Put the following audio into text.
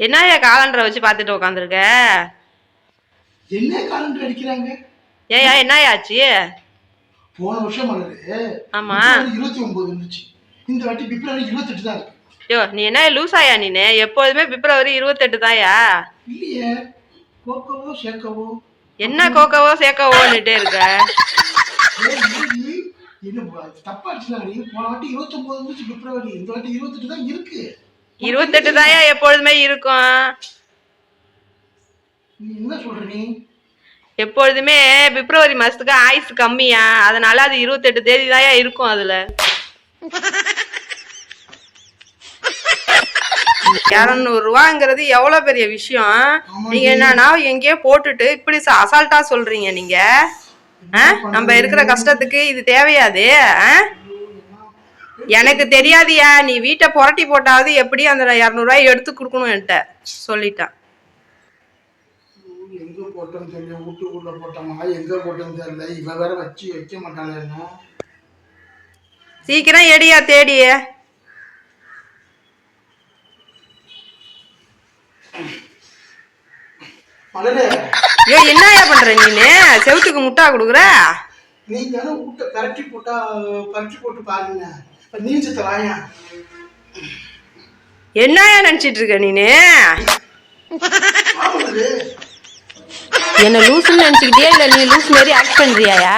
என்னய்யா காலண்டரை வச்சு பார்த்துட்டு உட்காந்துருக்க என்ன காலண்டர் அடிக்கிறாங்க? ஏயா என்னய்யா ஆச்சு? போன வருஷம் மலரு ஆமா. இருபத்தி ஒன்பது இருந்துச்சு இந்த வாட்டி பிப்ரவரி இருபத்தெட்டு தான் இருக்கு. யோ நீ என்ன லூசாயா நீனு? எப்போதுமே பிப்ரவரி இருபத்தெட்டு தாயா இல்லையே. கோக்கவோ சேர்க்கவோ? என்ன கோக்கவோ சேர்க்கவோன்னுட்டே இருக்க? என்ன தப்பா போன வாட்டி இருபத்தொன்பது இருந்துச்சு பிப்ரவரி. இந்த வாட்டி இருபத்தெட்டு தான் இருக்கு. இருபத்தெட்டு தாயா எப்பொழுதுமே இருக்கும். எப்பொழுதுமே பிப்ரவரி மாசத்துக்கு ஆயுசு கம்மியா. அதனால அது இருபத்தெட்டு தேதி தாயா இருக்கும் அதுல. இரநூறு ரூபாங்கிறது எவ்வளவு பெரிய விஷயம்? நீங்க என்னன்னா எங்கேயோ போட்டுட்டு இப்படி அசால்ட்டா சொல்றீங்க நீங்க? நம்ம இருக்கிற கஷ்டத்துக்கு இது தேவையாது ஆ? எனக்கு தெரியாதியா நீ வீட்டை புரட்டி போட்டாவது எப்படி அந்த இரநூறுவாய் எடுத்து கொடுக்கணும் என்கிட்ட சொல்லிட்டான். எங்க போட்டோன்னு தெரியல வீட்டுக்குள்ள போட்டோமா எங்க போட்டோன்னு தெரியல இவ வேற வச்சு வைக்க மாட்டாளே என்ன? சீக்கிரம் எடியா தேடிய. ஐயோ என்னயா பண்ற நீனு? செவுத்துக்கு முட்டா கொடுக்குற? நீ தானே வீட்டை பரட்டி போட்டா பரட்டி போட்டு பாருங்க. நீ சித்த வாயா. என்னயா நினைச்சிட்டு இருக்க நீனு? என்ன லூசுன்னு நினைச்சுக்கிட்டியா இல்ல நீ லூஸ் மாதிரி ஆக்ட் பண்றியாயா?